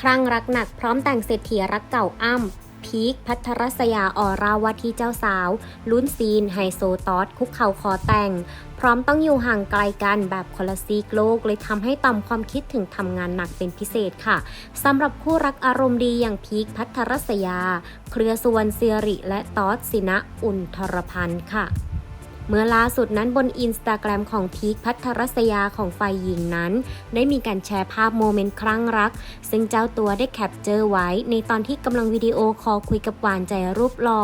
ครั้งรักหนักพร้อมแต่งเศรษฐีรักเก่าอ้ำพีคพัทรศยาออราวาที่เจ้าสาว ลุ้นซีน ไฮโซตอสคุกเข่าขอแต่ง พร้อมต้องอยู่ห่างไกลกันแบบคนละซีกโลก เลยทำให้ต่อมความคิดถึงทำงานหนักเป็นพิเศษค่ะสำหรับคู่รักอารมณ์ดีอย่างพีคพัทรศยา เครือสุวรรณเซียริ และตอสสินะ อุ่นทรพันธ์ค่ะ เมื่อล่าสุดนั้นบนอินสตาแกรมของพีคพัทรศยาของฝ่ายหญิงนั้น ได้มีการแชร์ภาพโมเมนต์ครั้งรัก ซึ่งเจ้าตัวได้แคปเจอร์ไว้ ในตอนที่กำลังวิดีโอคอลคุยกับหวานใจรูปหล่อ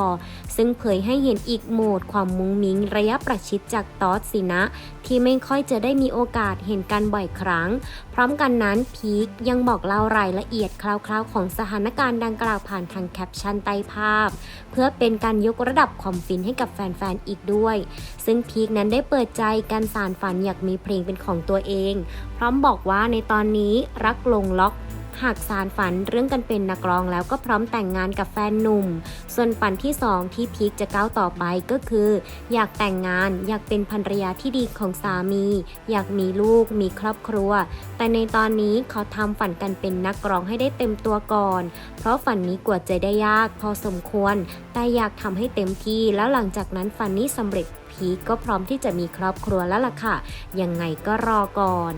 ซึ่งเผยให้เห็นอีกโหมดความมุ้งมิ้งระยะประชิดจากตอสสินะ ที่ไม่ค่อยจะได้มีโอกาสเห็นกันบ่อยครั้ง พร้อมกันนั้นพีคยังบอกเล่ารายละเอียดคร่าวๆ ของสถานการณ์ดังกล่าวผ่านทางแคปชั่นใต้ภาพ เพื่อเป็นการยกระดับความฟินให้กับแฟนๆอีกด้วยซึ่งพีคนั้นได้เปิดใจการสารฝันอยากมีเพลงเป็นของตัวเอง พร้อมบอกว่าในตอนนี้รักลงล็อก หากสารฝันเรื่องกันเป็นนักร้องแล้วก็พร้อมแต่งงานกับแฟนหนุ่ม ส่วนฝันที่สองที่พีคจะก้าวต่อไปก็คือ อยากแต่งงานอยากเป็นภรรยาที่ดีของสามี อยากมีลูกมีครอบครัว แต่ในตอนนี้เขาทำฝันกันเป็นนักร้องให้ได้เต็มตัวก่อน เพราะฝันนี้กว่าจะได้ยากพอสมควร แต่อยากทำให้เต็มที่แล้วหลังจากนั้นฝันนี้สำเร็จพีคก็พร้อมที่จะมีครอบครัวแล้วล่ะค่ะ ยังไงก็รอก่อน